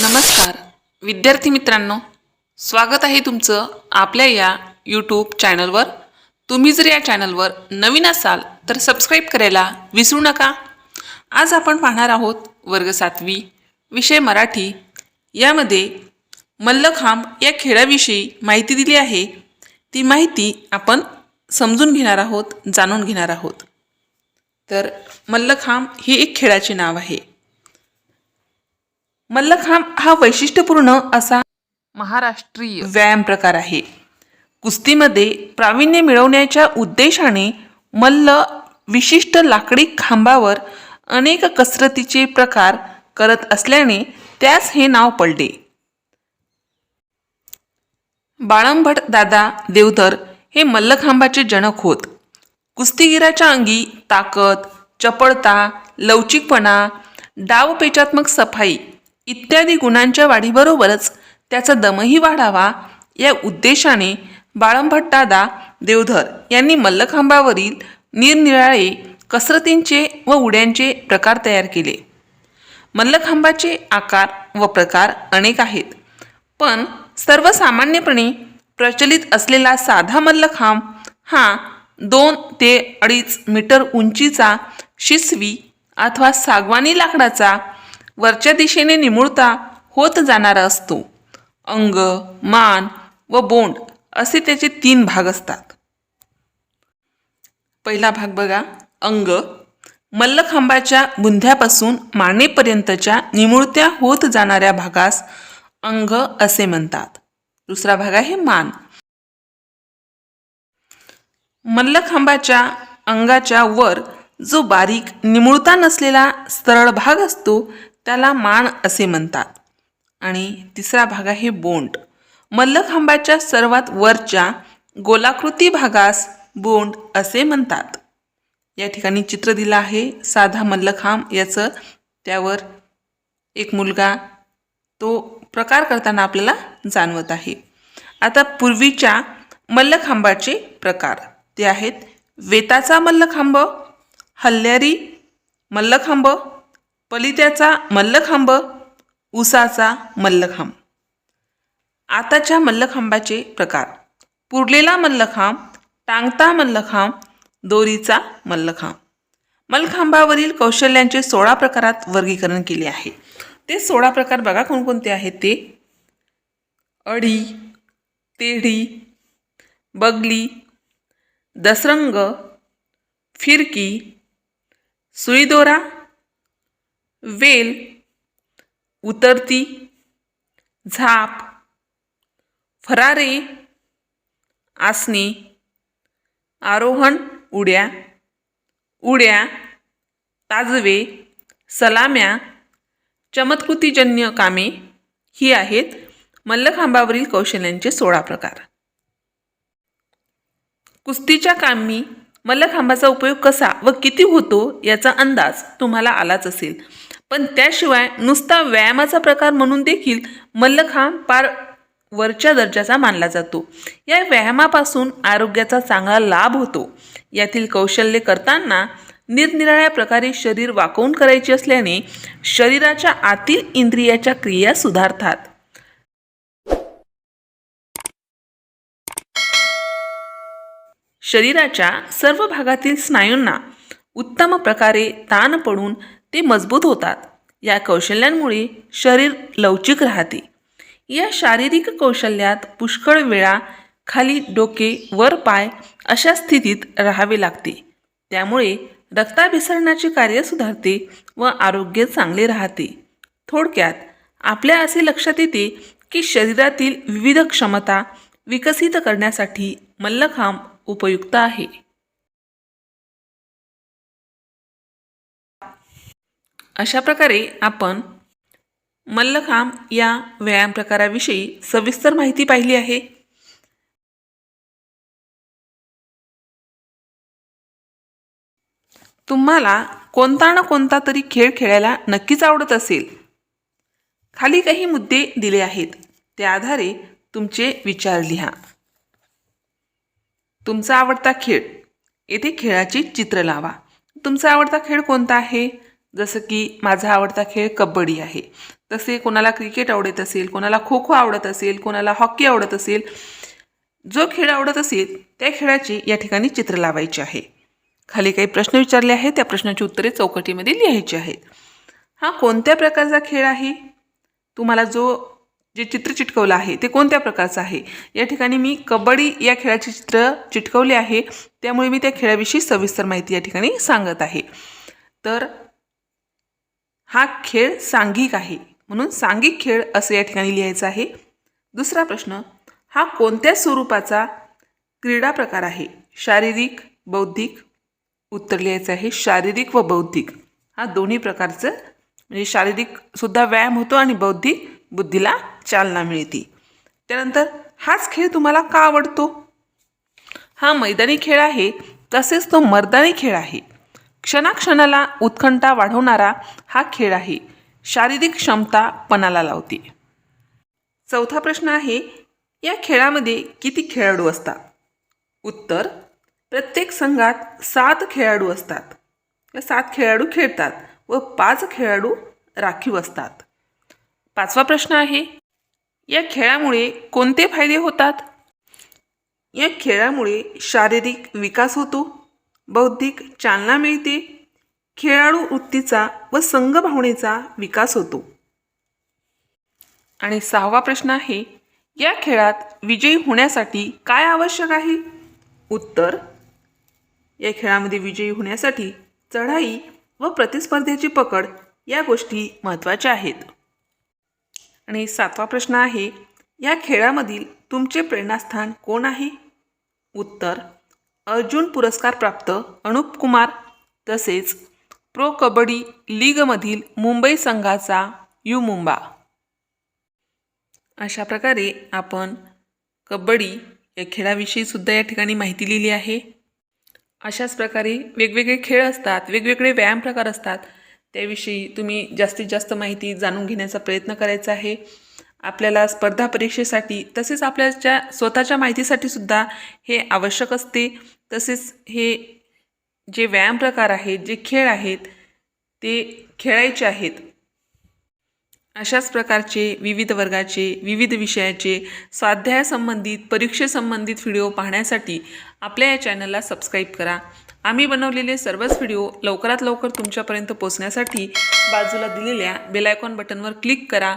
नमस्कार. विद्यार्थी मित्रांनो स्वागत आहे तुमचं आपल्या या यूट्यूब चॅनलवर तुम्ही जर या चॅनलवर नवीन असाल तर सबस्क्राईब करायला विसरू नका. आज आपण पाहणार आहोत वर्ग सातवी विषय मराठी. यामध्ये मल्लखांब या खेळाविषयी माहिती दिली आहे. ती माहिती आपण समजून घेणार आहोत जाणून घेणार आहोत. तर मल्लखांब हे एक खेळाचे नाव आहे. मल्लखांब हा वैशिष्ट्यपूर्ण असा महाराष्ट्रीय व्यायाम प्रकार आहे. कुस्तीमध्ये प्रावीण्य मिळवण्याच्या उद्देशाने मल्ल विशिष्ट लाकडी खांबावर अनेक कसरतीचे प्रकार करत असल्याने त्यास हे नाव पडले. बाळंभट दादा देवधर हे मल्लखांबाचे जनक होत. कुस्तीगिराच्या अंगी ताकद चपळता लवचिकपणा डावपेचात्मक सफाई इत्यादी गुणांच्या वाढीबरोबरच त्याचा दमही वाढावा या उद्देशाने बाळंभट्टादा देवधर यांनी मल्लखांबावरील निरनिराळे कसरतींचे व उड्यांचे प्रकार तयार केले. मल्लखांबाचे आकार व प्रकार अनेक आहेत पण सर्वसामान्यपणे प्रचलित असलेला साधा मल्लखांब हा दोन ते अडीच मीटर उंचीचा शिसवी अथवा सागवानी लाकडाचा वरच्या दिशेने निमुळता होत जाणारा असतो. अंग मान व बोंड असे त्याचे तीन भाग असतात. पहिला भाग बघा. अंग मल्लखांबाच्या बुंध्यापासून मानेपर्यंतच्या निमुळत्या होत जाणाऱ्या भागास अंग असे म्हणतात. दुसरा भाग आहे मान. मल्लखांबाच्या अंगाच्या वर जो बारीक निमुळता नसलेला सरळ भाग असतो त्याला मान असे म्हणतात. आणि तिसरा भाग आहे बोंड. मल्लखांबाच्या सर्वात वरच्या गोलाकृती भागास बोंड असे म्हणतात. या ठिकाणी चित्र दिलं आहे साधा मल्लखांब याचं त्यावर एक मुलगा तो प्रकार करताना आपल्याला जाणवत आहे. आता पूर्वीच्या मल्लखांबाचे प्रकार. ते आहेत वेताचा मल्लखांब हल्ल्यारी मल्लखांब पलित्याचा मल्लखांब उसाचा मल्लखांब. आताच्या मल्लखांबाचे प्रकार. पुरलेला मल्लखांब टांगता मल्लखांब दोरीचा मल्लखांब. मल्लखांबावरील कौशल्यांचे सोळा प्रकारात वर्गीकरण केले आहे. ते सोळा प्रकार बघा कोणकोणते आहेत ते. अडी तेढी बगली दसरंग फिरकी सुईदोरा वेल उतरती झाप फरारे आसनी आरोहण उड्या उड्या ताजवे सलाम्या चमत्कृतीजन्य कामे ही आहेत मल्लखांबावरील कौशल्यांचे सोळा प्रकार. कुस्तीच्या कामी मल्लखांबाचा उपयोग कसा व किती होतो याचा अंदाज तुम्हाला आलाच असेल. पण त्याशिवाय नुसता व्यायामाचा प्रकार म्हणून देखील मल्लखांब फार वरच्या दर्जाचा मानला जातो. या व्यायामापासून आरोग्याचा चांगला लाभ होतो. यातील कौशल्य करताना निरनिराळ्या प्रकारे शरीर वाकवून करायचे असल्याने शरीराच्या आतील इंद्रियाच्या क्रिया सुधारतात. शरीराच्या सर्व भागातील स्नायूंना उत्तम प्रकारे ताण पडून ते मजबूत होतात. या कौशल्यांमुळे शरीर लवचिक राहते. या शारीरिक कौशल्यात पुष्कळ वेळा खाली डोके वर पाय अशा स्थितीत राहावे लागते. त्यामुळे रक्ताभिसरणाचे कार्य सुधारते व आरोग्य चांगले राहते. थोडक्यात आपल्या असे लक्षात येते की शरीरातील विविध क्षमता विकसित करण्यासाठी मल्लखांब उपयुक्त आहे. अशा प्रकारे आपण मल्लखांब या व्यायाम प्रकाराविषयी सविस्तर माहिती पाहिली आहे. तुम्हाला कोणता ना कोणता तरी खेळ खेळायला नक्कीच आवडत असेल. खाली काही मुद्दे दिले आहेत. त्या आधारे तुमचे विचार लिहा. तुमचा आवडता खेळ. येथे खेळाचे चित्र लावा. तुमचा आवडता खेळ कोणता आहे? जसं की माझा आवडता खेळ कबड्डी आहे. तसे कोणाला क्रिकेट आवडत असेल कोणाला खो खो आवडत असेल कोणाला हॉकी आवडत असेल जो खेळ आवडत असेल त्या खेळाची या ठिकाणी चित्र लावायचे आहे. खाली काही प्रश्न विचारले आहेत त्या प्रश्नाची उत्तरे चौकटीमध्ये लिहायची आहेत. हा कोणत्या प्रकारचा खेळ आहे? तुम्हाला जो जे चित्र चिटकवलं आहे ते कोणत्या प्रकारचं आहे? या ठिकाणी मी कबड्डी या खेळाचे चित्र चिटकवले आहे त्यामुळे मी त्या खेळाविषयी सविस्तर माहिती या ठिकाणी सांगत आहे. तर हा खेळ सांघिक आहे. म्हणून सांघिक खेळ असं या ठिकाणी लिहायचं आहे. दुसरा प्रश्न हा कोणत्या स्वरूपाचा क्रीडा प्रकार आहे? शारीरिक बौद्धिक? उत्तर लिहायचं आहे शारीरिक व बौद्धिक. हा दोन्ही प्रकारचं म्हणजे शारीरिकसुद्धा व्यायाम होतो आणि बौद्धिक बुद्धीला चालना मिळते. त्यानंतर हाच खेळ तुम्हाला का आवडतो? हा मैदानी खेळ आहे तसेच तो मर्दानी खेळ आहे. क्षणाक्षणाला उत्कंठा वाढवणारा हा खेळ आहे. शारीरिक क्षमता पणाला लावते. चौथा प्रश्न आहे या खेळामध्ये किती खेळाडू असतात? उत्तर प्रत्येक संघात सात खेळाडू असतात. या सात खेळाडू खेळतात व पाच खेळाडू राखीव असतात. पाचवा प्रश्न आहे या खेळामुळे कोणते फायदे होतात? या खेळामुळे शारीरिक विकास होतो. बौद्धिक चालना मिळते. खेळाडू वृत्तीचा व संघभावनेचा विकास होतो. आणि सहावा प्रश्न आहे या खेळात विजयी होण्यासाठी काय आवश्यक आहे? उत्तर या खेळामध्ये विजयी होण्यासाठी चढाई व प्रतिस्पर्ध्याची पकड या गोष्टी महत्त्वाच्या आहेत. आणि सातवा प्रश्न आहे या खेळामधील तुमचे प्रेरणास्थान कोण आहे? उत्तर अर्जुन पुरस्कार प्राप्त अनुप कुमार तसेच प्रो कबड्डी लीगमधील मुंबई संघाचा यू मुंबा. अशा प्रकारे आपण कबड्डी या खेळाविषयी सुद्धा या ठिकाणी माहिती लिहिली आहे. अशाच प्रकारे वेगवेगळे खेळ असतात वेगवेगळे व्यायाम प्रकार असतात. त्याविषयी तुम्ही जास्तीत जास्त माहिती जाणून घेण्याचा प्रयत्न करायचा आहे. आपल्याला स्पर्धा परीक्षेसाठी तसेच आपल्याच्या स्वतःच्या माहितीसाठी सुद्धा हे आवश्यक असते. तसेच हे जे व्यायाम प्रकार आहेत जे खेळ आहेत ते खेळायचे आहेत. अशाच प्रकारचे विविध वर्गाचे विविध विषयाचे स्वाध्यायासंबंधित परीक्षेसंबंधित व्हिडिओ पाहण्यासाठी आपल्या या चॅनलला सबस्क्राईब करा. आम्ही बनवलेले सर्वच व्हिडिओ लवकरात लवकर तुमच्यापर्यंत पोचण्यासाठी बाजूला दिलेल्या बेलायकॉन बटनवर क्लिक करा.